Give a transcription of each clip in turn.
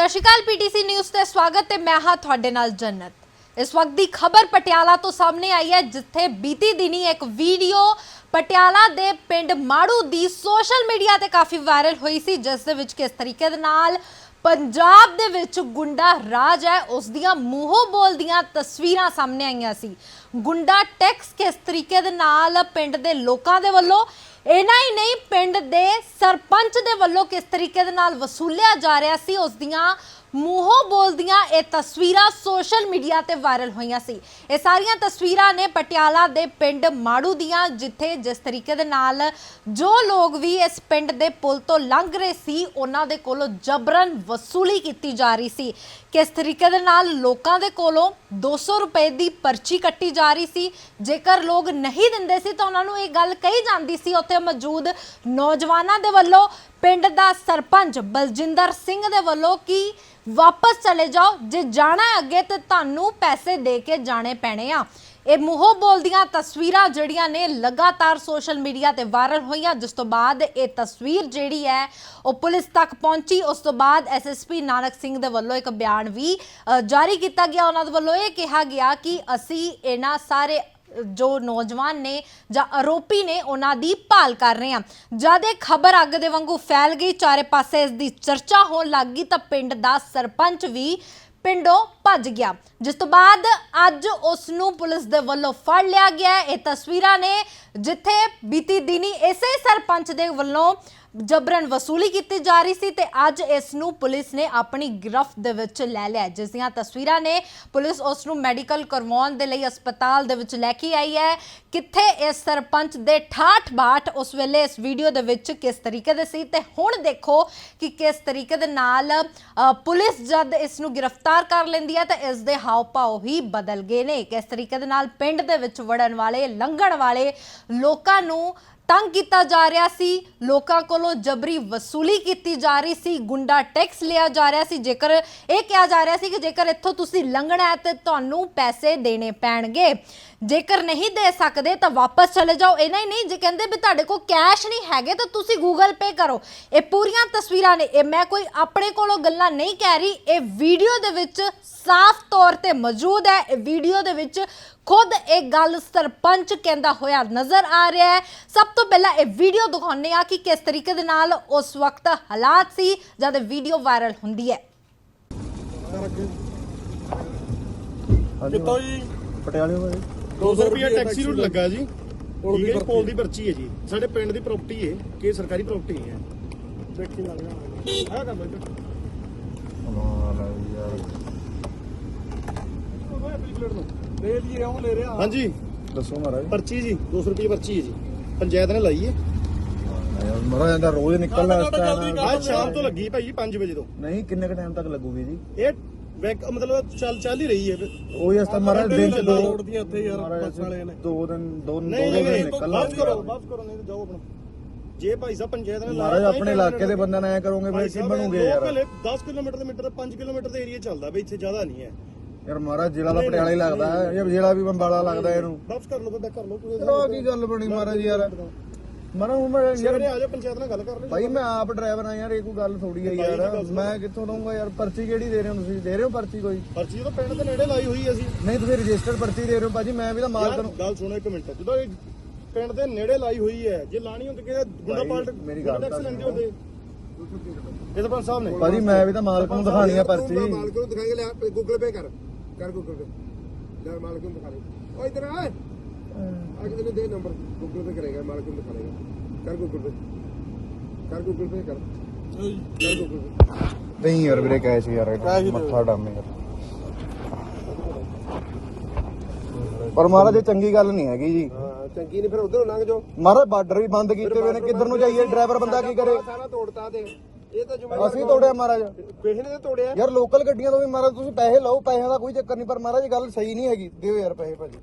ਸਤਿ ਸ਼੍ਰੀ ਅਕਾਲ, PTC news ਤੇ ਸਵਾਗਤ ਤੇ ਮੈਂ ਹਾਂ ਤੁਹਾਡੇ ਨਾਲ ਜੰਨਤ। ਇਸ ਵਕਤ ਦੀ ਖਬਰ ਪਟਿਆਲਾ ਤੋਂ ਸਾਹਮਣੇ ਆਈ ਹੈ, ਜਿੱਥੇ ਬੀਤੀ ਦਿਨੀ ਇੱਕ ਵੀਡੀਓ ਪਟਿਆਲਾ ਦੇ ਪਿੰਡ ਮਾੜੂ ਦੀ ਸੋਸ਼ਲ ਮੀਡੀਆ ਤੇ ਕਾਫੀ ਵਾਇਰਲ ਹੋਈ ਸੀ, ਜਿਸ ਦੇ ਵਿੱਚ ਕਿਸ ਤਰੀਕੇ ਦੇ ਨਾਲ ਪੰਜਾਬ ਦੇ ਵਿੱਚ ਗੁੰਡਾ ਰਾਜ ਹੈ, ਉਸ ਦੀਆਂ ਮੂੰਹੋਂ ਬੋਲਦੀਆਂ ਤਸਵੀਰਾਂ ਸਾਹਮਣੇ ਆਈਆਂ ਸੀ। ਗੁੰਡਾ ਟੈਕਸ ਕਿਸ ਤਰੀਕੇ ਦੇ ਨਾਲ ਪਿੰਡ ਦੇ ਲੋਕਾਂ ਦੇ ਵੱਲੋਂ ਇਹਨਾਂ ਹੀ ਨਹੀਂ, ਪਿੰਡ ਦੇ ਸਰਪੰਚ ਦੇ ਵੱਲੋਂ ਕਿਸ ਤਰੀਕੇ ਦੇ ਨਾਲ ਵਸੂਲਿਆ ਜਾ ਰਿਹਾ ਸੀ, ਉਸ ਦੀਆਂ ਮੂੰਹੋਂ ਬੋਲਦੀਆਂ ਇਹ ਤਸਵੀਰਾਂ ਸੋਸ਼ਲ ਮੀਡੀਆ ਤੇ ਵਾਇਰਲ ਹੋਈਆਂ ਸੀ। ਇਹ ਸਾਰੀਆਂ ਤਸਵੀਰਾਂ ਨੇ ਪਟਿਆਲਾ ਦੇ ਪਿੰਡ ਮਾੜੂ ਦੀਆਂ, ਜਿੱਥੇ ਜਿਸ ਤਰੀਕੇ ਦੇ ਨਾਲ ਜੋ ਲੋਕ ਵੀ ਇਸ ਪਿੰਡ ਦੇ ਪੁਲ ਤੋਂ ਲੰਘ ਰਹੇ ਸੀ, ਉਹਨਾਂ ਦੇ ਕੋਲੋਂ ਜਬਰਨ ਵਸੂਲੀ ਕੀਤੀ ਜਾ ਰਹੀ ਸੀ। ਕਿਸ ਤਰੀਕੇ ਦੇ ਨਾਲ ਲੋਕਾਂ ਦੇ ਕੋਲੋਂ 200 ਰੁਪਏ ਦੀ ਪਰਚੀ ਕੱਟੀ ਜਾ ਰਹੀ ਸੀ। ਜੇਕਰ ਲੋਕ ਨਹੀਂ ਦਿੰਦੇ ਸੀ ਤਾਂ ਉਹਨਾਂ ਨੂੰ ਇਹ ਗੱਲ ਕਹੀ ਜਾਂਦੀ ਸੀ। ਉੱਥੇ ਮੌਜੂਦ ਨੌਜਵਾਨਾਂ ਦੇ ਵੱਲੋਂ ਪਿੰਡ ਦਾ ਸਰਪੰਚ ਬਲਜਿੰਦਰ ਸਿੰਘ ਦੇ ਵੱਲੋਂ ਕਿ ਵਾਪਸ ਚਲੇ ਜਾਓ, ਜੇ ਜਾਣਾ ਅੱਗੇ ਤੇ ਤੁਹਾਨੂੰ ਪੈਸੇ ਦੇ ਕੇ ਜਾਣੇ ਪੈਣੇ ਆ। ਇਹ ਮੂੰਹੋਂ ਬੋਲਦੀਆਂ ਤਸਵੀਰਾਂ ਜਿਹੜੀਆਂ ਨੇ ਲਗਾਤਾਰ ਸੋਸ਼ਲ ਮੀਡੀਆ ਤੇ ਵਾਇਰਲ ਹੋਈਆਂ, ਜਿਸ ਤੋਂ ਬਾਅਦ ਇਹ ਤਸਵੀਰ ਜਿਹੜੀ ਹੈ, ਉਹ ਪੁਲਿਸ ਤੱਕ ਪਹੁੰਚੀ। ਉਸ ਤੋਂ ਬਾਅਦ ਐਸਐਸਪੀ ਨਾਨਕ ਸਿੰਘ ਦੇ ਵੱਲੋਂ ਇੱਕ ਬਿਆਨ ਵੀ ਜਾਰੀ ਕੀਤਾ ਗਿਆ। ਉਹਨਾਂ ਦੇ ਵੱਲੋਂ ਇਹ ਕਿਹਾ ਗਿਆ ਕਿ ਅਸੀਂ ਇਹਨਾਂ ਸਾਰੇ ਜੋ ਨੌਜਵਾਨ ਨੇ ਜਾਂ ਆਰੋਪੀ ਨੇ ਉਹਨਾਂ ਦੀ ਭਾਲ ਕਰ ਰਹੇ ਆ ਜਦ ਇਹ ਖਬਰ ਅੱਗ ਦੇ ਵਾਂਗੂ ਫੈਲ ਗਈ, ਚਾਰੇ ਪਾਸੇ ਇਸ ਦੀ ਚਰਚਾ ਹੋਣ ਲੱਗ ਗਈ ਤਾਂ ਪਿੰਡ ਦਾ ਸਰਪੰਚ ਵੀ ਪਿੰਡੋਂ ਭੱਜ ਗਿਆ। ਜਿਸ ਤੋਂ ਬਾਅਦ ਅੱਜ ਉਸ ਨੂੰ ਪੁਲਿਸ ਦੇ ਵੱਲੋਂ ਫੜ ਲਿਆ ਗਿਆ। ਇਹ ਤਸਵੀਰਾਂ ਨੇ ਜਿੱਥੇ ਬੀਤੀ ਦਿਨੀ ਇਸੇ ਸਰਪੰਚ ਦੇ ਵੱਲੋਂ ਜਬਰਨ ਵਸੂਲੀ ਕੀਤੀ ਜਾ ਰਹੀ ਸੀ ਤੇ ਅੱਜ ਇਸ ਨੂੰ ਪੁਲਿਸ ਨੇ ਆਪਣੀ ਗ੍ਰਿਫਤ ਦੇ ਵਿੱਚ ਲੈ ਲਿਆ ਜਿਸ ਦੀਆਂ ਤਸਵੀਰਾਂ ਨੇ ਪੁਲਿਸ ਉਸ ਨੂੰ ਮੈਡੀਕਲ ਕਰਵਾਉਣ ਦੇ ਲਈ ਹਸਪਤਾਲ ਦੇ ਵਿੱਚ ਲੈ ਕੇ ਆਈ ਹੈ। ਕਿੱਥੇ ਇਸ ਸਰਪੰਚ ਦੇ ਠਾਠ ਬਾਠ ਉਸ ਵੇਲੇ ਇਸ ਵੀਡੀਓ ਦੇ ਵਿੱਚ ਕਿਸ ਤਰੀਕੇ ਦੇ ਸੀ ਤੇ ਹੁਣ ਦੇਖੋ ਕਿ ਕਿਸ ਤਰੀਕੇ ਦੇ ਨਾਲ ਪੁਲਿਸ ਜਦ ਇਸ ਨੂੰ ਗ੍ਰਿਫਤਾਰ ਕਰ ਲੈਂਦੀ ਹੈ ਤਾਂ ਇਸ ਦੇ ਹਾਵ ਭਾਵ ਹੀ ਬਦਲ ਗਏ ਨੇ। ਕਿਸ ਤਰੀਕੇ ਦੇ ਨਾਲ ਪਿੰਡ ਦੇ ਵਿੱਚ ਵੜਨ ਵਾਲੇ, ਲੰਘਣ ਵਾਲੇ ਲੋਕਾਂ ਨੂੰ ਤੰਗ ਕੀਤਾ ਜਾ ਰਿਹਾ ਸੀ। ਲੋਕਾਂ ਕੋਲੋਂ ਜਬਰੀ ਵਸੂਲੀ ਕੀਤੀ ਜਾ ਰਹੀ ਸੀ। ਗੁੰਡਾ ਟੈਕਸ ਲਿਆ ਜਾ ਰਿਹਾ ਸੀ। ਜੇਕਰ ਇਹ ਕਿਹਾ ਜਾ ਰਿਹਾ ਸੀ ਕਿ ਜੇਕਰ ਇੱਥੋਂ ਤੁਸੀਂ ਲੰਘਣਾ ਹੈ ਤੇ ਤੁਹਾਨੂੰ ਪੈਸੇ ਦੇਣੇ ਪੈਣਗੇ। ਜੇਕਰ ਨਹੀਂ ਦੇ ਸਕਦੇ ਤਾਂ ਵਾਪਸ ਚਲੇ ਜਾਓ। ਇਹਨਾਂ ਹੀ ਨਹੀਂ ਜੇ ਕਹਿੰਦੇ ਵੀ ਤੁਹਾਡੇ ਕੋਲ ਕੈਸ਼ ਨਹੀਂ ਹੈਗੇ ਤਾਂ ਤੁਸੀਂ ਗੂਗਲ ਪੇ ਕਰੋ। ਇਹ ਪੂਰੀਆਂ ਤਸਵੀਰਾਂ ਨੇ। ਇਹ ਮੈਂ ਕੋਈ ਆਪਣੇ ਕੋਲੋਂ ਗੱਲਾਂ ਨਹੀਂ ਕਹਿ ਰਹੀ। ਇਹ ਵੀਡੀਓ ਦੇ ਵਿੱਚ ਸਾਫ਼ ਤੌਰ ਤੇ ਮੌਜੂਦ ਹੈ। ਇਹ ਵੀਡੀਓ ਦੇ ਵਿੱਚ ਖੁਦ ਇਹ ਗੱਲ ਸਰਪੰਚ ਕਹਿੰਦਾ ਹੋਇਆ ਨਜ਼ਰ ਆ ਰਿਹਾ ਹੈ। ਸਭ ਤੋਂ ਪਹਿਲਾਂ ਇਹ ਵੀਡੀਓ ਦਿਖਾਉਂਦੇ ਆ ਕਿ ਕਿਸ ਤਰੀਕੇ ਦੇ ਨਾਲ ਉਸ ਵਕਤ ਹਾਲਾਤ ਸੀ ਜਦ ਇਹ ਵੀਡੀਓ ਵਾਇਰਲ ਹੁੰਦੀ ਹੈ। ਕਿੱਥੋਂ ਜੀ? ਪਟਿਆਲੇ ਵਾਲੇ 200 ਰੁਪਏ ਟੈਕਸੀ ਰੂਟ ਲੱਗਾ ਜੀ। ਠੀਕ ਹੈ ਕੋਲ ਦੀ ਪਰਚੀ ਹੈ ਜੀ। ਸਾਡੇ ਪਿੰਡ ਦੀ ਪ੍ਰਾਪਰਟੀ ਹੈ ਕਿ ਸਰਕਾਰੀ ਪ੍ਰਾਪਰਟੀ ਹੈ। ਲੱਗ ਆ ਲੈ ਲੈ ਰਿਹਾ। ਹਾਂਜੀ। ਦੱਸੋ ਮਹਾਰਾਜ। ਪਰਚੀ ਜੀ 200 ਰੁਪਏ ਪਰਚੀ ਹੈ ਜੀ। ਪੰਚਾਇਤ ਨੇ ਲਾਈ ਹੈ। ਮਹਾਰਾਜ ਦਾ ਰੋਜ਼ ਨਿਕਲਣਾ ਇਸ ਟਾਈਮ ਅੱਜ ਸ਼ਾਮ ਤੋਂ ਲੱਗੀ ਭਾਈ 5 ਵਜੇ ਤੋਂ। ਨਹੀਂ ਕਿੰਨੇ ਕ ਟਾਈਮ ਤੱਕ ਲੱਗੂਗੀ ਜੀ? ਇਹ ਬੈਕ ਮਤਲਬ ਚੱਲ ਚੱਲ ਹੀ ਰਹੀ ਹੈ ਉਹ ਇਸ ਤਾਂ ਮਹਾਰਾਜ ਦਿਨ ਚ ਦੋ ਦੀਆਂ ਉੱਥੇ ਯਾਰ ਮਹਾਰਾਜ ਦੋ ਦਿਨ ਦੋ ਦੋ ਨਹੀਂ ਦਿਨ ਨਹੀਂ ਨਿਕਲ ਬਾਤ ਕਰੋ ਬਾਤ ਕਰੋ ਨਹੀਂ ਤਾਂ ਜਾਓ ਆਪਣਾ। ਜੇ ਭਾਈ ਸਾਹਿਬ ਪੰਚਾਇਤ ਨੇ ਮਹਾਰਾਜ ਆਪਣੇ ਇਲਾਕੇ ਦੇ ਬੰਦਿਆਂ ਨਾਲ ਐ ਕਰੋਗੇ ਫਿਰ ਕੀ ਬਣੂਗੇ ਯਾਰ। 10 ਕਿਲੋਮੀਟਰ ਦੇ ਮੀਟਰ 5 ਕਿਲੋਮੀਟਰ ਦੇ ਏਰੀਆ ਚੱਲਦਾ ਬਈ ਇੱਥੇ ਜ਼ਿਆਦਾ ਨਹੀਂ ਹੈ। ਯਾਰ ਮਹਾਰਾਜ ਜ਼ਿਲ੍ਹਾ ਦਾ ਪਟਿਆਲਾ ਹੀ ਲੱਗਦਾ ਹੈ ਜ਼ਿਲ੍ਹਾ ਵੀ ਬੰਬਾਲਾ ਲੱਗਦਾ ਇਹਨੂੰ। ਵਾਪਸ ਕਰ ਲਓ ਬੈਕ ਕਰ ਲਓ ਕੋਈ ਚਲੋ ਆਹ ਕੀ ਗੱਲ ਬਣੀ ਮਹਾਰਾਜ ਯਾਰ। ਮਰਾਂ ਯਾਰ। ਯਾਰ ਆ ਜਾ ਪੰਚਾਇਤ ਨਾਲ ਗੱਲ ਕਰ ਲੈ ਭਾਈ ਮੈਂ ਆਪ ਡਰਾਈਵਰ ਆ ਯਾਰ ਇਹ ਕੋਈ ਗੱਲ ਥੋੜੀ ਆ ਯਾਰ। ਮੈਂ ਕਿੱਥੋਂ ਦਊਂਗਾ ਯਾਰ? ਪਰਚੀ ਕਿਹੜੀ ਦੇ ਰਹੇ ਹੋ ਤੁਸੀਂ? ਦੇ ਰਹੇ ਹੋ ਪਰਚੀ ਕੋਈ? ਪਰਚੀ ਤਾਂ ਪਿੰਡ ਦੇ ਨੇੜੇ ਲਾਈ ਹੋਈ ਅਸੀਂ। ਨਹੀਂ ਤੁਸੀਂ ਰਜਿਸਟਰਡ ਪਰਚੀ ਦੇ ਰਹੇ ਹੋ ਭਾਜੀ ਮੈਂ ਵੀ ਤਾਂ ਮਾਲਕ ਨੂੰ ਗੱਲ ਸੁਣੋ ਇੱਕ ਮਿੰਟ। ਜਦੋਂ ਇਹ ਪਿੰਡ ਦੇ ਨੇੜੇ ਲਾਈ ਹੋਈ ਹੈ ਜੇ ਲਾਣੀ ਹੁੰਦੀ ਕਿ ਗੁੰਡਾ ਪਾਲਟ ਮੇਰੀ ਗੱਲ ਤਾਂ ਲੈਂਦੇ ਹੁੰਦੇ। ਇਹ ਤਾਂ ਸਾਹਿਬ ਨੇ। ਭਾਜੀ ਮੈਂ ਵੀ ਤਾਂ ਮਾਲਕ ਨੂੰ ਦਿਖਾਣੀ ਆ ਪਰਚੀ। ਮਾਲਕ ਨੂੰ ਦਿਖਾਏਗਾ ਲੈ ਗੂਗਲ ਪੇ ਕਰ। ਕਰ ਗੂਗਲ ਪੇ। ਲੈ ਮਾਲਕ ਨੂੰ ਦਿਖਾ ਦੇ। ਓ ਇਧਰ ਆ। ਕੇ ਤੈਨੂੰ ਦੇ ਨੰਬਰ ਗੂਗਲ ਪੇ ਕਰੇਗਾ ਮਾਲਕ ਨੂੰ ਦਿਖਾ ਦੇਗਾ ਕਰ ਗੂਗਲ ਪੇ ਕਰ ਗੂਗਲ ਪੇ ਕਰ। ਕਰ ਗੂਗਲ ਪੇ ਨਹੀਂ ਯਾਰ ਵੀਰੇ ਕੈਸ਼ ਯਾਰ ਮੱਥਾ ਡਾਮੇ ਯਾਰ। ਪਰ ਮਹਾਰਾਜ ਇਹ ਚੰਗੀ ਗੱਲ ਨਹੀਂ ਹੈਗੀ ਜੀ। ਹਾਂ ਚੰਗੀ ਨਹੀਂ ਫਿਰ ਉਧਰੋਂ ਲੰਘ ਜਾਓ। ਮਹਾਰਾਜ ਬਾਰਡਰ ਵੀ ਬੰਦ ਕੀਤੇ ਹੋਏ ਨੇ ਕਿੱਧਰ ਨੂੰ ਜਾਈਏ? ਡਰਾਈਵਰ ਬੰਦਾ ਕੀ ਕਰੇ? ਸਾਰਾ ਤੋੜਤਾ ਤੇ। ਇਹ ਤਾਂ ਜ਼ਿੰਮੇਵਾਰ ਅਸੀਂ ਤੋੜਿਆ ਮਹਾਰਾਜ। ਕਿਸੇ ਨੇ ਤਾਂ ਤੋੜਿਆ। ਯਾਰ ਲੋਕਲ ਗੱਡੀਆਂ ਤੋਂ ਵੀ ਮਹਾਰਾਜ ਤੁਸੀਂ ਪੈਸੇ ਲਓ ਪੈਸਿਆਂ ਦਾ ਕੋਈ ਚੱਕਰ ਨਹੀਂ ਪਰ ਮਹਾਰਾਜ ਇਹ ਗੱਲ ਸਹੀ ਨਹੀਂ ਹੈਗੀ। ਦਿਓ ਯਾਰ ਪੈਸੇ ਭਾਜੀ।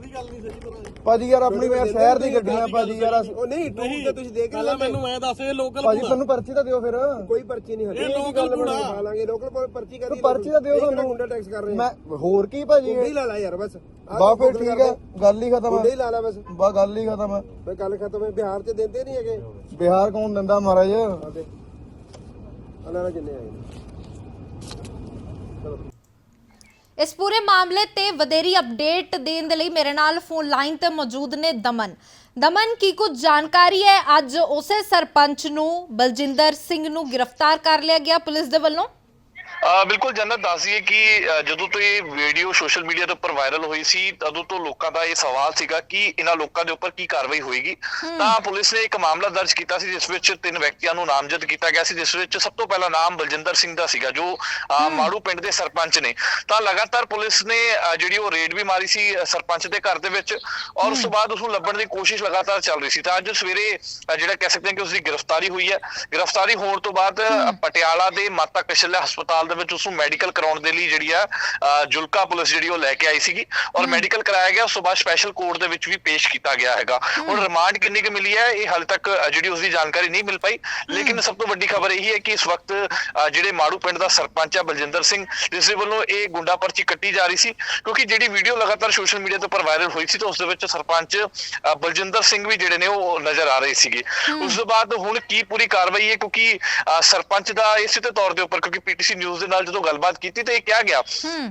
ਕਾਦੀ ਗੱਲ ਨਹੀਂ ਸਹੀ ਤਰ੍ਹਾਂ ਭਾਜੀ ਯਾਰ ਆਪਣੀ ਯਾਰ ਸ਼ਹਿਰ ਦੀ ਗੱਡੀਆਂ ਭਾਜੀ ਯਾਰ ਅਸੀਂ- ਉਹ ਨਹੀਂ ਟੂਰ ਤੇ ਤੁਸੀਂ ਦੇਖ ਪਹਿਲਾਂ ਮੈਨੂੰ ਐ ਦੱਸ ਇਹ ਲੋਕਲ ਭਾਜੀ ਤੁਹਾਨੂੰ ਪਰਚੀ ਤਾਂ ਦਿਓ ਫਿਰ। ਕੋਈ ਪਰਚੀ ਨਹੀਂ ਹੁੰਦੀ ਇਹ ਲੋਕਲ ਕੂੜਾ। ਲਾਂਗੇ ਲੋਕਲ ਕੋਲ ਪਰਚੀ ਕਰੀ ਤੂੰ ਪਰਚੀ ਤਾਂ ਦਿਓ ਸਾਨੂੰ। ਗੁੰਡਾ ਟੈਕਸ ਕਰ ਰਹੇ। ਮੈਂ ਹੋਰ ਕੀ ਭਾਜੀ? ਗੁੰਡੇ ਹੀ ਲਾ ਲਾ ਯਾਰ ਬਸ। ਆਹ ਬਾ ਫਿਰ ਠੀਕ ਹੈ ਗੱਲ ਹੀ ਖਤਮ ਗੁੰਡੇ ਹੀ ਹੈ ਲਾ ਲਾ ਬਸ। ਬਾ ਗੱਲ ਹੀ ਖਤਮ ਹੈ ਬਈ ਗੱਲ ਖਤਮ ਹੈ ਬਿਹਾਰ 'ਚ ਦਿੰਦੇ ਨਹੀਂ ਹੈਗੇ। ਬਿਹਾਰ ਕੌਣ ਦਿੰਦਾ ਮਹਾਰਾਜ? ਆਦੇ ਅਨਾਰਾ ਕਿੰਨੇ ਆਏ ਨੇ। ਇਸ ਪੂਰੇ ਮਾਮਲੇ ਤੇ ਵਧੇਰੀ ਅਪਡੇਟ ਦੇਣ ਦੇ ਲਈ ਮੇਰੇ ਨਾਲ ਫੋਨ ਲਾਈਨ ਤੇ ਮੌਜੂਦ ਨੇ ਦਮਨ। ਦਮਨ, ਕੀ ਕੁਝ ਜਾਣਕਾਰੀ ਹੈ? ਅੱਜ ਉਸੇ ਸਰਪੰਚ ਨੂੰ ਬਲਜਿੰਦਰ ਸਿੰਘ ਨੂੰ ਗ੍ਰਿਫਤਾਰ ਕਰ ਲਿਆ ਗਿਆ ਪੁਲਿਸ ਦੇ ਵੱਲੋਂ? ਬਿਲਕੁਲ ਜੰਨਤ ਦੱਸ ਦਈਏ ਕਿ ਜਦੋਂ ਤੋਂ ਇਹ ਵੀਡੀਓ ਸੋਸ਼ਲ ਮੀਡੀਆ ਦੇ ਉੱਪਰ ਵਾਇਰਲ ਹੋਈ ਸੀ ਤਦੋਂ ਤੋਂ ਲੋਕਾਂ ਦਾ ਇਹ ਸਵਾਲ ਸੀਗਾ ਕਿ ਇਹਨਾਂ ਲੋਕਾਂ ਦੇ ਉੱਪਰ ਕੀ ਕਾਰਵਾਈ ਹੋਏਗੀ। ਤਾਂ ਪੁਲਿਸ ਨੇ ਇੱਕ ਮਾਮਲਾ ਦਰਜ ਕੀਤਾ ਸੀ ਜਿਸ ਵਿੱਚ ਤਿੰਨ ਵਿਅਕਤੀਆਂ ਨੂੰ ਨਾਮਜ਼ਦ ਕੀਤਾ ਗਿਆ ਸੀ ਜਿਸ ਵਿੱਚ ਸਭ ਤੋਂ ਪਹਿਲਾ ਨਾਮ ਬਲਜਿੰਦਰ ਸਿੰਘ ਦਾ ਸੀਗਾ ਜੋ ਮਾੜੂ ਪਿੰਡ ਦੇ ਸਰਪੰਚ ਨੇ। ਤਾਂ ਲਗਾਤਾਰ ਪੁਲਿਸ ਨੇ ਜਿਹੜੀ ਉਹ ਰੇਡ ਵੀ ਮਾਰੀ ਸੀ ਸਰਪੰਚ ਦੇ ਘਰ ਦੇ ਵਿੱਚ ਔਰ ਉਸ ਤੋਂ ਬਾਅਦ ਉਸ ਨੂੰ ਲੱਭਣ ਦੀ ਕੋਸ਼ਿਸ਼ ਲਗਾਤਾਰ ਚੱਲ ਰਹੀ ਸੀ। ਤਾਂ ਅੱਜ ਸਵੇਰੇ ਜਿਹੜਾ ਕਹਿ ਸਕਦੇ ਹਾਂ ਕਿ ਉਸ ਦੀ ਗ੍ਰਿਫਤਾਰੀ ਹੋਈ ਹੈ। ਗ੍ਰਿਫਤਾਰੀ ਹੋਣ ਤੋਂ ਬਾਅਦ ਪਟਿਆਲਾ ਦੇ ਮਾਤਾ ਕਸ਼ਲਿਆ ਹਸਪਤਾਲ ਦੇ ਵਿੱਚ ਉਸ ਨੂੰ ਮੈਡੀਕਲ ਕਰਾਉਣ ਦੇ ਲਈ ਜਿਹੜੀ ਆ ਜੁਲਕਾ ਪੁਲਿਸ ਜਿਹੜੀ ਉਹ ਲੈ ਕੇ ਆਈ ਸੀਗੀ ਔਰ ਮੈਡੀਕਲ ਕਰਾਇਆ ਗਿਆ ਉਸ ਤੋਂ ਬਾਅਦ ਸਪੈਸ਼ਲ ਕੋਰਟ ਦੇ ਵਿੱਚ ਵੀ ਪੇਸ਼ ਕੀਤਾ ਗਿਆ ਹੈਗਾ। ਹੁਣ ਰਿਮਾਂਡ ਕਿੰਨੀ ਕੁ ਮਿਲੀ ਹੈ ਇਹ ਹਾਲੇ ਤੱਕ ਜਿਹੜੀ ਉਸ ਦੀ ਜਾਣਕਾਰੀ ਨਹੀਂ ਮਿਲ ਪਾਈ। ਲੇਕਿਨ ਸਭ ਤੋਂ ਵੱਡੀ ਖਬਰ ਇਹ ਹੈ ਕਿ ਇਸ ਵਕਤ ਜਿਹੜੇ ਮਾੜੂ ਪਿੰਡ ਦਾ ਸਰਪੰਚ ਹੈ ਬਲਜਿੰਦਰ ਸਿੰਘ ਜਿਸ ਦੇ ਵੱਲੋਂ ਇਹ ਗੁੰਡਾ ਪਰਚੀ ਕੱਟੀ ਜਾ ਰਹੀ ਸੀ ਕਿਉਂਕਿ ਜਿਹੜੀ ਵੀਡੀਓ ਲਗਾਤਾਰ ਸੋਸ਼ਲ ਮੀਡੀਆ ਤੇ ਉੱਪਰ ਵਾਇਰਲ ਹੋਈ ਸੀ ਤਾਂ ਉਸ ਦੇ ਵਿੱਚ ਸਰਪੰਚ ਬਲਜਿੰਦਰ ਸਿੰਘ ਵੀ ਜਿਹੜੇ ਨੇ ਉਹ ਨਜ਼ਰ ਆ ਰਹੇ ਸੀਗੇ। ਉਸ ਤੋਂ ਬਾਅਦ ਹੁਣ ਕੀ ਪੂਰੀ ਕਾਰਵਾਈ ਹੈ ਕਿਉਂਕਿ ਸਰਪੰਚ ਦਾ ਇਸੇ ਤੇ ਤੌਰ ਦੇ ਉੱਪਰ ਕਿਉਂਕਿ ਪੀਟੀਸੀ ਨਿਊਜ਼ ਦੇ ਨਾਲ ਜਦੋਂ ਗੱਲਬਾਤ ਕੀਤੀ ਤਾਂ ਇਹ ਕਿਹਾ ਗਿਆ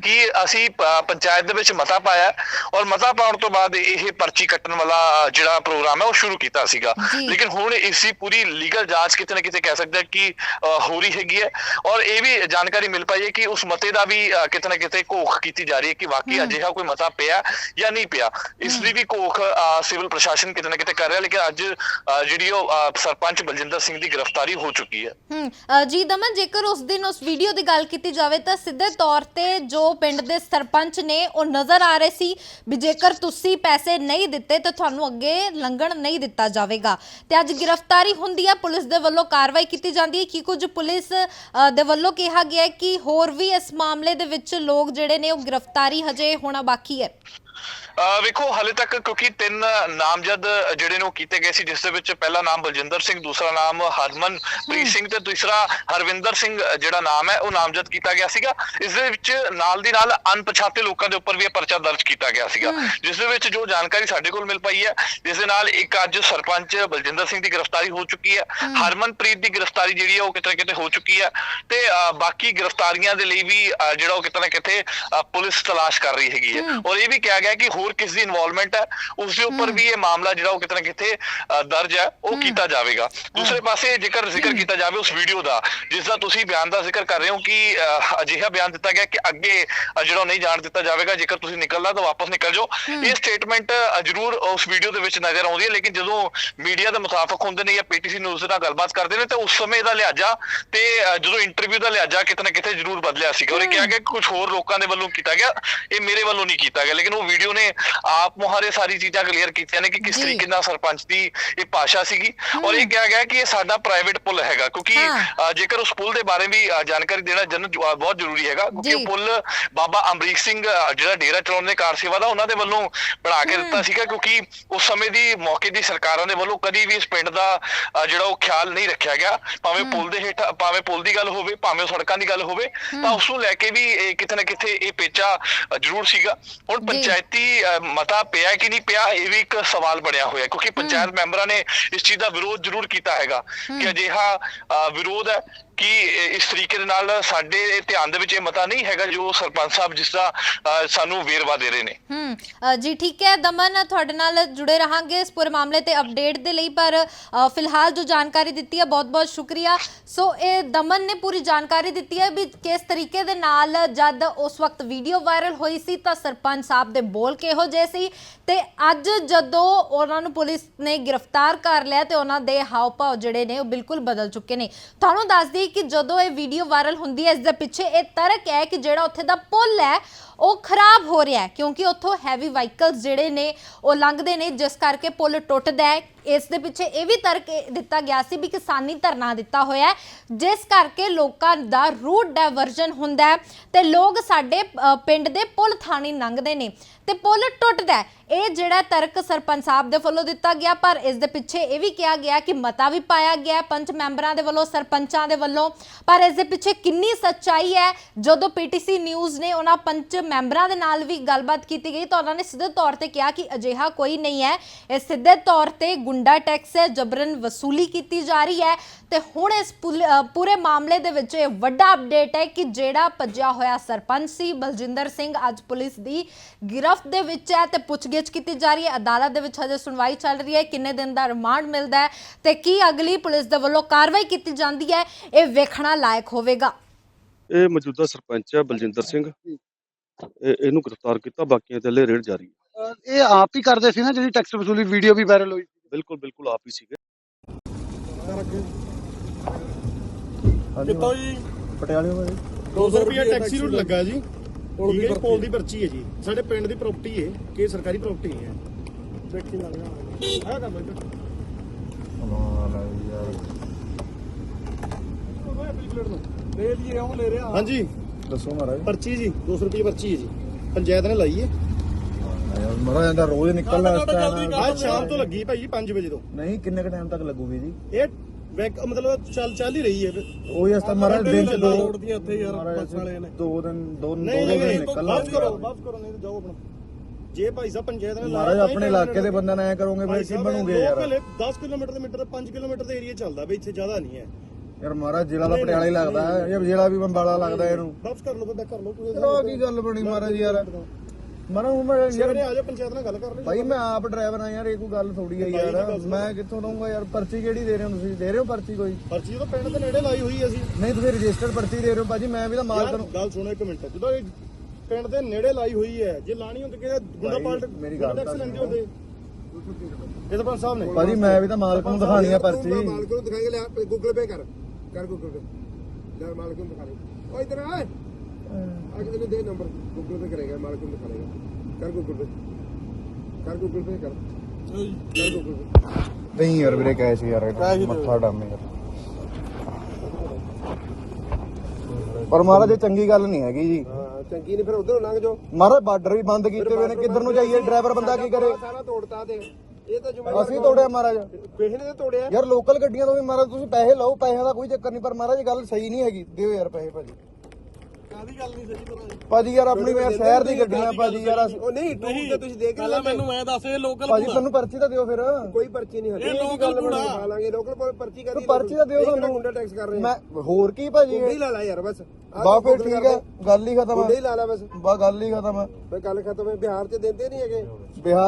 ਕਿ ਅਸੀਂ ਪੰਚਾਇਤ ਦੇ ਵਿੱਚ ਮਤਾ ਪਾਇਆ ਔਰ ਮਤਾ ਪਾਉਣ ਤੋਂ ਬਾਅਦ ਇਹ ਪਰਚੀ ਕੱਟਣ ਵਾਲਾ ਜਿਹੜਾ ਪ੍ਰੋਗਰਾਮ ਹੈ ਉਹ ਸ਼ੁਰੂ ਕੀਤਾ ਸੀਗਾ। ਲੇਕਿਨ ਹੁਣ ਇਸ ਦੀ ਪੂਰੀ ਲੀਗਲ ਜਾਂਚ ਕਿਤੇ ਨਾ ਕਿਤੇ ਕਹਿ ਸਕਦੇ ਕਿ ਹੋ ਰਹੀ ਹੈਗੀ ਹੈ ਔਰ ਇਹ ਵੀ ਜਾਣਕਾਰੀ ਮਿਲ ਪਾਈ ਹੈ ਕਿ ਉਸ ਮਤੇ ਦਾ ਵੀ ਕਿਤੇ ਨਾ ਕਿਤੇ ਘੋਖ ਕੀਤੀ ਜਾ ਰਹੀ ਹੈ ਕਿ ਵਾਕਈ ਅਜਿਹਾ ਕੋਈ ਮਤਾ ਪਿਆ ਜਾਂ ਨਹੀਂ ਪਿਆ। ਇਸ ਦੀ ਵੀ ਘੋਖ ਸਿਵਲ ਪ੍ਰਸ਼ਾਸਨ ਕਿਤੇ ਨਾ ਕਿਤੇ ਕਰ ਰਿਹਾ ਲੇਕਿਨ ਅੱਜ ਜਿਹੜੀ ਉਹ ਸਰਪੰਚ ਬਲਜਿੰਦਰ ਸਿੰਘ ਦੀ ਗ੍ਰਿਫਤਾਰੀ ਹੋ ਚੁੱਕੀ ਹੈ। ਜੀ ਦਮਨ ਜੇਕਰ ਉਸ ਦਿਨ ਉਸ ਵੀਡੀਓ ਦੀ ਗੱਲ ਕੀਤੀ ਜਾਵੇ ਤਾਂ ਸਿੱਧੇ ਤੌਰ ਤੇ ਜੋ ਪਿੰਡ ਦੇ ਸਰਪੰਚ ਨੇ ਉਹ ਨਜ਼ਰ ਆ ਰਹੇ ਸੀ ਵੀ ਜੇਕਰ ਤੁਸੀਂ ਪੈਸੇ ਨਹੀਂ ਦਿੱਤੇ ਤਾਂ ਤੁਹਾਨੂੰ ਅੱਗੇ ਲੰਘਣ ਨਹੀਂ ਦਿੱਤਾ ਜਾਵੇਗਾ। ਤੇ ਅੱਜ ਗ੍ਰਿਫਤਾਰੀ ਹੁੰਦੀ ਹੈ ਪੁਲਿਸ ਦੇ ਵੱਲੋਂ ਕਾਰਵਾਈ ਕੀਤੀ ਜਾਂਦੀ ਹੈ। ਕੀ ਕੁਝ ਪੁਲਿਸ ਅ, ਦੇ ਵੱਲੋਂ ਕਿਹਾ ਗਿਆ ਹੈ ਕਿ ਹੋਰ ਵੀ ਇਸ ਮਾਮਲੇ ਦੇ ਵਿੱਚ ਲੋਕ ਜਿਹੜੇ ਨੇ ਉਹ ਗ੍ਰਿਫਤਾਰੀ ਹਜੇ ਹੋਣਾ ਬਾਕੀ ਹੈ? ਵੇਖੋ ਹਾਲੇ ਤੱਕ ਕਿਉਂਕਿ ਤਿੰਨ ਨਾਮਜ਼ਦ ਜਿਹੜੇ ਨੇ ਕੀਤੇ ਗਏ ਸੀ ਜਿਸ ਦੇ ਵਿੱਚ ਪਹਿਲਾ ਨਾਮ ਬਲਜਿੰਦਰ ਸਿੰਘ ਦੂਸਰਾ ਨਾਮ ਹਰਮਨਪ੍ਰੀਤ ਸਿੰਘ ਤੇ ਤੀਸਰਾ ਹਰਵਿੰਦਰ ਸਿੰਘ ਜਿਹੜਾ ਨਾਮ ਹੈ ਉਹ ਨਾਮਜ਼ਦ ਕੀਤਾ ਗਿਆ ਸੀਗਾ। ਇਸ ਦੇ ਵਿੱਚ ਨਾਲ ਦੀ ਨਾਲ ਅਣਪਛਾਤੇ ਲੋਕਾਂ ਦੇ ਉੱਪਰ ਵੀ ਇਹ ਪਰਚਾ ਦਰਜ ਕੀਤਾ ਗਿਆ ਸੀਗਾ। ਜਿਸ ਦੇ ਵਿੱਚ ਜੋ ਜਾਣਕਾਰੀ ਸਾਡੇ ਕੋਲ ਮਿਲ ਪਈ ਹੈ ਜਿਸ ਦੇ ਨਾਲ ਇੱਕ ਅੱਜ ਸਰਪੰਚ ਬਲਜਿੰਦਰ ਸਿੰਘ ਦੀ ਗ੍ਰਿਫਤਾਰੀ ਹੋ ਚੁੱਕੀ ਹੈ ਹਰਮਨਪ੍ਰੀਤ ਦੀ ਗ੍ਰਿਫਤਾਰੀ ਜਿਹੜੀ ਹੈ ਉਹ ਕਿਤੇ ਕਿਤੇ ਹੋ ਚੁੱਕੀ ਹੈ ਤੇ ਬਾਕੀ ਗ੍ਰਿਫਤਾਰੀਆਂ ਦੇ ਲਈ ਵੀ ਜਿਹੜਾ ਉਹ ਕਿਤੇ ਨਾ ਕਿਤੇ ਪੁਲਿਸ ਤਲਾਸ਼ ਕਰ ਰਹੀ ਹੈਗੀ ਹੈ। ਔਰ ਇਹ ਵੀ ਕਿਹਾ ਗਿਆ ਕਿ ਹੋਰ ਕਿਸ ਦੀ ਇਨਵੋਲਵਮੈਂਟ ਹੈ ਉਸ ਦੇ ਉੱਪਰ ਵੀ ਇਹ ਮਾਮਲਾ ਜਿਹੜਾ ਉਹ ਕਿਤੇ ਨਾ ਕਿਤੇ ਦਰਜ ਹੈ ਉਹ ਕੀਤਾ ਜਾਵੇਗਾ। ਦੂਸਰੇ ਪਾਸੇ ਜੇਕਰ ਜ਼ਿਕਰ ਕੀਤਾ ਜਾਵੇ ਉਸ ਵੀਡੀਓ ਦਾ ਜਿਸ ਦਾ ਤੁਸੀਂ ਬਿਆਨ ਦਾ ਜ਼ਿਕਰ ਕਰ ਰਹੇ ਹੋ ਕਿ ਅਜਿਹਾ ਬਿਆਨ ਦਿੱਤਾ ਗਿਆ ਕਿ ਅੱਗੇ ਜਿਹੜਾ ਨਹੀਂ ਜਾਣ ਦਿੱਤਾ ਜਾਵੇਗਾ ਜੇਕਰ ਤੁਸੀਂ ਨਿਕਲਣਾ ਤਾਂ ਵਾਪਸ ਨਿਕਲ ਜਾਓ। ਇਹ ਸਟੇਟਮੈਂਟ ਜ਼ਰੂਰ ਉਸ ਵੀਡੀਓ ਦੇ ਵਿੱਚ ਨਜ਼ਰ ਆਉਂਦੀ ਹੈ ਲੇਕਿਨ ਜਦੋਂ ਮੀਡੀਆ ਦੇ ਮੁਤਾਫਕ ਹੁੰਦੇ ਨੇ ਜਾਂ ਪੀਟੀਸੀ ਨਿਊਜ਼ ਦੇ ਨਾਲ ਗੱਲਬਾਤ ਕਰਦੇ ਨੇ ਤਾਂ ਉਸ ਸਮੇਂ ਦਾ ਲਿਹਾਜ਼ਾ ਤੇ ਜਦੋਂ ਇੰਟਰਵਿਊ ਦਾ ਲਿਹਾਜ਼ਾ ਕਿਤੇ ਨਾ ਕਿਤੇ ਜ਼ਰੂਰ ਬਦਲਿਆ ਸੀਗਾ। ਇਹ ਕਿਹਾ ਗਿਆ ਕਿ ਕੁਝ ਹੋਰ ਲੋਕਾਂ ਦੇ ਵੱਲੋਂ ਕੀਤਾ ਗਿਆ ਇਹ ਮੇਰੇ ਵੱਲੋਂ ਨਹੀਂ ਕੀਤਾ ਗਿਆ ਲੇਕਿਨ ਉਹ ਵੀਡੀਓ ਨੇ ਆਪ ਮੁਹਾਰੇ ਸਾਰੀ ਚੀਜ਼ਾਂ ਕਲੀਅਰ ਕੀਤੀਆਂ ਨੇ ਕਿ ਕਿਸ। ਤਰੀਕੇ ਨਾਲ ਸਰਪੰਚ ਦੀ ਇਹ ਭਾਸ਼ਾ ਸੀਗੀ। ਔਰ ਇਹ ਕਿਹਾ ਗਿਆ ਕਿ ਇਹ ਸਾਡਾ ਪ੍ਰਾਈਵੇਟ ਪੁੱਲ ਹੈਗਾ ਕਿਉਂਕਿ ਜੇਕਰ ਉਸ ਪੁੱਲ ਦੇ ਬਾਰੇ ਵੀ ਜਾਣਕਾਰੀ ਦੇਣਾ ਜਨ ਬਹੁਤ ਜ਼ਰੂਰੀ ਹੈਗਾ ਕਿਉਂਕਿ। ਉਹ ਪੁੱਲ ਬਾਬਾ ਅਮਰੀਕ ਸਿੰਘ ਜਿਹੜਾ ਡੇਰਾ ਚਲਾਉਣ ਦੇ ਕਾਰ ਸੇਵਾ ਦਾ ਉਹਨਾਂ ਦੇ ਵੱਲੋਂ ਬਣਾ ਕੇ ਦਿੱਤਾ ਸੀਗਾ ਕਿਉਂਕਿ ਉਸ ਸਮੇਂ ਦੀ ਮੌਕੇ ਦੀ ਸਰਕਾਰਾਂ ਦੇ ਵੱਲੋਂ ਕਦੀ ਵੀ ਇਸ ਪਿੰਡ ਦਾ ਜਿਹੜਾ ਉਹ ਖਿਆਲ ਨਹੀਂ ਰੱਖਿਆ ਗਿਆ। ਭਾਵੇਂ ਪੁਲ ਦੇ ਹੇਠ ਭਾਵੇਂ ਪੁਲ ਦੀ ਗੱਲ ਹੋਵੇ ਭਾਵੇਂ ਸੜਕਾਂ ਦੀ ਗੱਲ ਹੋਵੇ ਤਾਂ ਉਸ ਨੂੰ ਲੈ ਕੇ ਵੀ ਇਹ ਕਿਤੇ ਨਾ ਕਿਤੇ ਇਹ ਪੇਚਾ ਜ਼ਰੂਰ ਸੀਗਾ। ਹੁਣ। ਪੰਚਾਇਤੀ ਅਹ, ਮਤਾ ਪਿਆ ਕਿ ਨਹੀਂ ਪਿਆ ਇਹ ਵੀ ਇੱਕ ਸਵਾਲ ਬਣਿਆ ਹੋਇਆ ਕਿਉਂਕਿ ਪੰਚਾਇਤ ਮੈਂਬਰਾਂ ਨੇ ਇਸ ਚੀਜ਼ ਦਾ ਵਿਰੋਧ ਜ਼ਰੂਰ ਕੀਤਾ ਹੈਗਾ ਕਿ ਅਜਿਹਾ ਵਿਰੋਧ ਹੈ। ਕਿ ਇਸ ਤਰੀਕੇ ਦੇ ਨਾਲ ਸਾਡੇ ਧਿਆਨ ਦੇ ਵਿੱਚ ਇਹ ਮਤਾ ਨਹੀਂ ਹੈਗਾ ਜੋ ਸਰਪੰਚ ਸਾਹਿਬ ਜਿਸ ਦਾ ਸਾਨੂੰ ਵੇਰਵਾ ਦੇ ਰਹੇ ਨੇ। ਹੂੰ ਜੀ ਠੀਕ ਹੈ, ਦਮਨ ਤੁਹਾਡੇ ਨਾਲ ਜੁੜੇ ਰਹਾਂਗੇ ਇਸ ਪੂਰੇ ਮਾਮਲੇ ਤੇ ਅਪਡੇਟ ਦੇ ਲਈ, ਪਰ ਫਿਲਹਾਲ ਜੋ ਜਾਣਕਾਰੀ ਦਿੱਤੀ ਹੈ, ਬਹੁਤ-ਬਹੁਤ ਸ਼ੁਕਰੀਆ। ਸੋ ਇਹ ਦਮਨ ਨੇ ਪੂਰੀ ਜਾਣਕਾਰੀ ਦਿੱਤੀ ਹੈ ਵੀ ਕਿਸ ਤਰੀਕੇ ਦੇ ਨਾਲ ਜਦ ਉਸ ਵਕਤ ਵੀਡੀਓ ਵਾਇਰਲ ਹੋਈ ਸੀ, ਤਾਂ ਸਰਪੰਚ ਸਾਹਿਬ ਦੇ ਬੋਲ ਕਿਹੋ ਜਿਹੇ ਸੀ? ਤੇ ਅੱਜ ਜਦੋਂ ਉਹਨਾਂ ਨੂੰ ਪੁਲਿਸ ਨੇ ਗ੍ਰਿਫਤਾਰ ਕਰ ਲਿਆ, ਤੇ ਉਹਨਾਂ ਦੇ ਹਾਵ ਭਾਵ ਜਿਹੜੇ ਨੇ, ਉਹ ਬਿਲਕੁਲ ਬਦਲ ਚੁੱਕੇ ਨੇ। ਤੁਹਾਨੂੰ ਦੱਸ ਦਈ ਕਿ ਜਦੋਂ ਇਹ ਵੀਡੀਓ ਵਾਇਰਲ ਹੁੰਦੀ ਹੈ, ਇਸ ਦੇ ਪਿੱਛੇ ਇਹ ਤਰਕ ਹੈ ਕਿ ਜਿਹੜਾ ਉੱਥੇ ਦਾ ਪੁਲ ਹੈ ਉਹ ਖਰਾਬ ਹੋ ਰਿਹਾ ਹੈ, ਕਿਉਂਕਿ ਉੱਥੋਂ ਹੈਵੀ ਵਾਹੀਕਲਸ ਜਿਹੜੇ ਨੇ, ਉਹ ਲੰਘਦੇ ਨੇ, ਜਿਸ ਕਰਕੇ ਪੁਲ ਟੁੱਟਦਾ ਹੈ। ਇਸ ਦੇ ਪਿੱਛੇ ਇਹ ਵੀ ਤਰਕ ਦਿੱਤਾ ਗਿਆ ਸੀ ਵੀ ਕਿਸਾਨੀ ਧਰਨਾ ਦਿੱਤਾ ਹੋਇਆ ਹੈ, ਜਿਸ ਕਰਕੇ ਲੋਕਾਂ ਦਾ ਰੂਟ ਡਾਇਵਰਜਨ ਹੁੰਦਾ ਹੈ ਤੇ ਲੋਕ ਸਾਡੇ ਪਿੰਡ ਦੇ ਪੁਲ ਥਾਣੀ ਲੰਘਦੇ ਨੇ ਤੇ ਪੁਲ ਟੁੱਟਦਾ ਇਹ ਜਿਹੜਾ ਤਰਕ ਸਰਪੰਚ ਸਾਹਿਬ ਦੇ ਵੱਲੋਂ ਦਿੱਤਾ ਗਿਆ, ਪਰ ਇਸ ਦੇ ਪਿੱਛੇ ਇਹ ਵੀ ਕਿਹਾ ਗਿਆ ਕਿ ਮਤਾ ਵੀ ਪਾਇਆ ਗਿਆ ਹੈ ਪੰਚ ਮੈਂਬਰਾਂ ਦੇ ਵੱਲੋਂ, ਸਰਪੰਚਾਂ ਦੇ ਵੱਲੋਂ। ਪਰ ਇਸ ਦੇ ਪਿੱਛੇ ਕਿੰਨੀ ਸੱਚਾਈ ਹੈ, ਜਦੋਂ ਪੀਟੀਸੀ ਨਿਊਜ਼ ਨੇ ਉਹਨਾਂ ਪੰਚ ਮੈਂਬਰਾਂ ਦੇ ਨਾਲ ਵੀ ਗੱਲਬਾਤ ਕੀਤੀ ਗਈ ਤਾਂ ਉਹਨਾਂ ਨੇ ਸਿੱਧੇ ਤੌਰ ਤੇ ਕਿਹਾ ਕਿ ਅਜਿਹਾ ਕੋਈ ਨਹੀਂ ਹੈ। ਇਹ ਸਿੱਧੇ ਤੌਰ ਤੇ ਗੁੰਡਾ ਟੈਕਸ ਹੈ, ਜਬਰਨ ਵਸੂਲੀ ਕੀਤੀ ਜਾ ਰਹੀ ਹੈ ਤੇ ਹੁਣ ਇਸ ਪੂਰੇ ਮਾਮਲੇ ਦੇ ਵਿੱਚ ਇਹ ਵੱਡਾ ਅਪਡੇਟ ਹੈ ਕਿ ਜਿਹੜਾ ਭੱਜਿਆ ਹੋਇਆ ਸਰਪੰਚ ਸੀ, ਬਲਜਿੰਦਰ ਸਿੰਘ ਅੱਜ ਪੁਲਿਸ ਦੀ ਗਿਰਫਤ ਦੇ ਵਿੱਚ ਹੈ ਤੇ ਪੁੱਛਗਿੱਛ ਕੀਤੀ ਜਾ ਰਹੀ ਹੈ। ਅਦਾਲਤ ਦੇ ਵਿੱਚ ਹਜੇ ਸੁਣਵਾਈ ਚੱਲ ਰਹੀ ਹੈ। ਕਿੰਨੇ ਦਿਨ ਦਾ ਰਿਮਾਂਡ ਮਿਲਦਾ ਹੈ ਤੇ ਕੀ ਅਗਲੀ ਪੁਲਿਸ ਦੇ ਵੱਲੋਂ ਕਾਰਵਾਈ ਕੀਤੀ ਜਾਂਦੀ ਹੈ, ਇਹ ਵੇਖਣਾ ਲਾਇਕ ਹੋਵੇਗਾ। ਇਹ ਮੌਜੂਦਾ ਸਰਪੰਚ ਹੈ ਬਲਜਿੰਦਰ ਸਿੰਘ। ਇਹ- ਇਹਨੂੰ ਗ੍ਰਿਫਤਾਰ ਕੀਤਾ ਬਾਕੀਆਂ ਤੇ ਹਲੇ ਰੇਡ ਜਾਰੀ ਹੈ। ਅਹ ਇਹ ਆਪ ਹੀ ਕਰਦੇ ਸੀ ਨਾ ਜਿਹੜੀ ਟੈਕਸ ਵਸੂਲੀ ਵੀਡੀਓ ਵੀ ਵਾਇਰਲ ਹੋਈ ਬਿਲਕੁਲ ਬਿਲਕੁਲ ਆਪ ਹੀ ਸੀਗੇ। ਕਿੱਥੋਂ ਜੀ? ਪਟਿਆਲੇ ਵਾਲੇ। 200 ਰੁਪਏ ਟੈਕਸੀ ਰੂਟ ਲੱਗਾ ਜੀ। ਠੀਕ ਹੈ ਪੋਲ ਦੀ ਪਰਚੀ ਹੈ ਜੀ। ਸਾਡੇ ਪਿੰਡ ਦੀ ਪ੍ਰਾਪਰਟੀ ਹੈ ਕਿ ਸਰਕਾਰੀ ਪ੍ਰਾਪਰਟੀ ਹੈ। ਦੇਖੀ ਲੱਗ ਆ ਕੰਮ ਇੱਧਰ ਲੈ ਲਈਏ ਉਹ ਲੈ ਰਿਹਾ। ਹਾਂਜੀ। ਦੱਸੋ ਮਹਾਰਾਜ। ਪਰਚੀ ਜੀ 200 ਰੁਪਏ ਪਰਚੀ ਹੈ ਜੀ। ਪੰਚਾਇਤ ਨੇ ਲਾਈ ਹੈ। ਮਹਾਰਾਜ ਇਹਦਾ ਰੋਜ਼ ਨਿਕਲਣਾ ਅੱਜ ਸ਼ਾਮ ਤੋਂ ਲੱਗੀ ਭਾਈ 5 ਵਜੇ ਤੋਂ। ਨਹੀਂ ਕਿੰਨੇ ਕ ਟਾਈਮ ਤੱਕ ਲੱਗੂਗੀ ਜੀ? ਇਹ ਬੈਕ ਮਤਲਬ ਚੱਲ ਚੱਲ ਹੀ ਰਹੀ ਹੈ ਉਹ ਇਸ ਤਾਂ ਮਹਾਰਾਜ ਦਿਨ ਚ ਦੋ ਯਾਰ ਬੱਸ ਵਾਲੇ ਨੇ। ਦੋ ਦਿਨ ਦੋ ਦੋ ਦਿਨ ਨਹੀਂ ਨਿਕਲਣਾ। ਵਾਪਸ ਕਰੋ ਵਾਪਸ ਕਰੋ ਨਹੀਂ ਤਾਂ ਜਾਓ ਆਪਣਾ। ਜੇ ਭਾਈ ਸਾਹਿਬ ਪੰਚਾਇਤ ਨੇ ਮਹਾਰਾਜ ਆਪਣੇ ਇਲਾਕੇ ਦੇ ਬੰਦਿਆਂ ਨਾਲ ਐ ਕਰੋਗੇ ਫਿਰ ਕੀ ਬਣੂਗੇ ਯਾਰ। 10 ਕਿਲੋਮੀਟਰ ਦੇ ਮੀਟਰ 5 ਕਿਲੋਮੀਟਰ ਦਾ ਏਰੀਆ ਚੱਲਦਾ ਬਈ ਇੱਥੇ ਜ਼ਿਆਦਾ ਨਹੀਂ ਹੈ। ਯਾਰ ਮਹਾਰਾਜ ਜ਼ਿਲ੍ਹਾ ਦਾ ਪਟਿਆਲਾ ਹੀ ਲੱਗਦਾ ਹੈ। ਇਹ ਜ਼ਿਲ੍ਹਾ ਵੀ ਬੰਬਾਲਾ ਲੱਗਦਾ ਇਹਨੂੰ। ਵਾਪਸ ਕਰ ਲਓ ਬੰਦਾ ਕਰ ਲਓ ਕੋਈ ਚਲੋ ਕੀ ਗੱਲ ਬਣੀ ਮਹਾਰਾਜ ਯਾਰ? ਮਰਾਂ ਹੁਣ ਮੈਂ ਯਾਰ ਜਿਹੜੇ ਆ ਜਾ ਪੰਚਾਇਤ ਨਾਲ ਗੱਲ ਕਰ ਲਈ ਭਾਈ ਮੈਂ ਆਪ ਡਰਾਈਵਰ ਆ ਯਾਰ ਇਹ ਕੋਈ ਗੱਲ ਥੋੜੀ ਆ ਯਾਰ। ਮੈਂ ਕਿੱਥੋਂ ਦਊਂਗਾ ਯਾਰ? ਪਰਚੀ ਕਿਹੜੀ ਦੇ ਰਹੇ ਹੋ ਤੁਸੀਂ? ਦੇ ਰਹੇ ਹੋ ਪਰਚੀ ਕੋਈ? ਪਰਚੀ ਤਾਂ ਪਿੰਡ ਦੇ ਨੇੜੇ ਲਾਈ ਹੋਈ ਹੈ ਅਸੀਂ। ਨਹੀਂ ਤੁਸੀਂ ਰਜਿਸਟਰਡ ਪਰਚੀ ਦੇ ਰਹੇ ਹੋ ਭਾਜੀ ਮੈਂ ਵੀ ਤਾਂ ਮਾਲਕ ਨੂੰ ਗੱਲ ਸੁਣੋ ਇੱਕ ਮਿੰਟ। ਜਦੋਂ ਇਹ ਪਿੰਡ ਦੇ ਨੇੜੇ ਲਾਈ ਹੋਈ ਹੈ ਜੇ ਲਾਣੀ ਹੁੰਦੀ ਕਿ ਗੁੰਡਾ ਪਾਲਟ ਮੇਰੀ ਗੱਲ ਤਾਂ ਲੈਂਦੇ ਹੁੰਦੇ। ਇਹ ਤਾਂ ਸਾਹਿਬ ਨੇ। ਭਾਜੀ ਮੈਂ ਵੀ ਤਾਂ ਮਾਲਕ ਨੂੰ ਦਿਖਾਣੀ ਆ ਪਰਚੀ। ਮਾਲਕ ਨੂੰ ਦਿਖਾਏਗਾ ਲੈ ਗੂਗਲ ਪੇ ਕਰ। ਕਰ ਗੂਗਲ ਪੇ ਲੈ ਮਾਲਕ ਨੂੰ ਦਿਖਾ ਦੇ। ਓ ਇਧਰ ਆ ਆ ਕੇ ਤੈਨੂੰ ਦੇ ਨੰਬਰ। ਗੂਗਲ ਪੇ ਕਰੇਗਾ ਮਾਲਕ ਨੂੰ ਦਿਖਾ ਦੇਗਾ। ਕਰ ਗੂਗਲ ਪੇ ਕਰ ਗੂਗਲ ਪੇ ਕਰ। ਕਰ ਨਹੀਂ ਯਾਰ ਵੀਰੇ ਕੈਸ਼ ਯਾਰ ਮੱਥਾ ਡਾਮੇ ਯਾਰ। ਪਰ ਮਹਾਰਾਜ ਇਹ ਚੰਗੀ ਗੱਲ ਨਹੀਂ ਹੈਗੀ ਜੀ। ਹਾਂ ਚੰਗੀ ਨਹੀਂ ਫਿਰ ਉਧਰੋਂ ਲੰਘ ਜਾਓ। ਮਹਾਰਾਜ ਬਾਰਡਰ ਵੀ ਬੰਦ ਕੀਤੇ ਹੋਏ ਨੇ ਕਿੱਧਰ ਨੂੰ ਜਾਈਏ? ਡਰਾਈਵਰ ਬੰਦਾ ਕੀ ਕਰੇ? ਸਾਰਾ ਤੋੜਤਾ ਤੇ। ਇਹ ਤਾਂ ਜ਼ਿੰਮੇਵਾਰ ਅਸੀਂ ਤੋੜਿਆ ਮਹਾਰਾਜ। ਕਿਸੇ ਨੇ ਤਾਂ ਤੋੜਿਆ। ਯਾਰ ਲੋਕਲ ਗੱਡੀਆਂ ਤੋਂ ਵੀ ਮਹਾਰਾਜ ਤੁਸੀਂ ਪੈਸੇ ਲਓ ਪੈਸਿਆਂ ਦਾ ਕੋਈ ਚੱਕਰ ਨਹੀਂ ਪਰ ਮਹਾਰਾਜ ਗੱਲ ਸਹੀ ਨਹੀਂ ਹੈਗੀ। ਦਿਓ ਯਾਰ ਪੈਸੇ ਭਾਜੀ। ਕਾਦੀ ਗੱਲ ਨਹੀਂ ਸਹੀ ਪਰ ਭਾਜੀ ਯਾਰ ਆਪਣੀ ਮੈਂ ਸ਼ਹਿਰ ਦੀ ਗੱਡੀਆਂ ਭਾਜੀ ਯਾਰ ਅਸੀਂ- ਉਹ ਨਹੀਂ ਟੂਰ ਤੇ ਤੁਸੀਂ ਦੇਖ ਪਹਿਲਾਂ ਮੈਨੂੰ ਐ ਦੱਸ ਇਹ ਲੋਕਲ ਭਾਜੀ ਤੁਹਾਨੂੰ ਪਰਚੀ ਤਾਂ ਦਿਓ ਫਿਰ। ਕੋਈ ਪਰਚੀ ਨਹੀਂ ਹੱਦੀ। ਇਹ ਲੋਕਲ। ਖਾ ਲਾਂਗੇ ਲੋਕਲ ਪਰਚੀ ਕਰ ਤੂੰ ਪਰਚੀ ਤਾਂ ਦਿਓ ਸਾਨੂੰ। ਗੁੰਡਾ ਟੈਕਸ ਕਰ ਰਹੇ। ਮੈਂ ਹੋਰ ਕੀ ਭਾਜੀ? ਗੁੰਡੇ ਹੀ ਲਾ ਲਾ ਯਾਰ ਬਸ। ਆਹ ਬਾ ਫਿਰ ਠੀਕ ਹੈ ਗੱਲ ਹੀ ਖਤਮ ਗੁੰਡੇ ਹੀ ਹੈ ਲਾ ਲਾ ਬਸ। ਬਾ ਗੱਲ ਹੀ ਖਤਮ ਹੈ ਬਈ ਗੱਲ ਖਤਮ ਹੈ ਬਿਹਾਰ 'ਚ ਦਿੰਦੇ ਨਹੀਂ ਹੈਗੇ। ਬਿਹਾਰ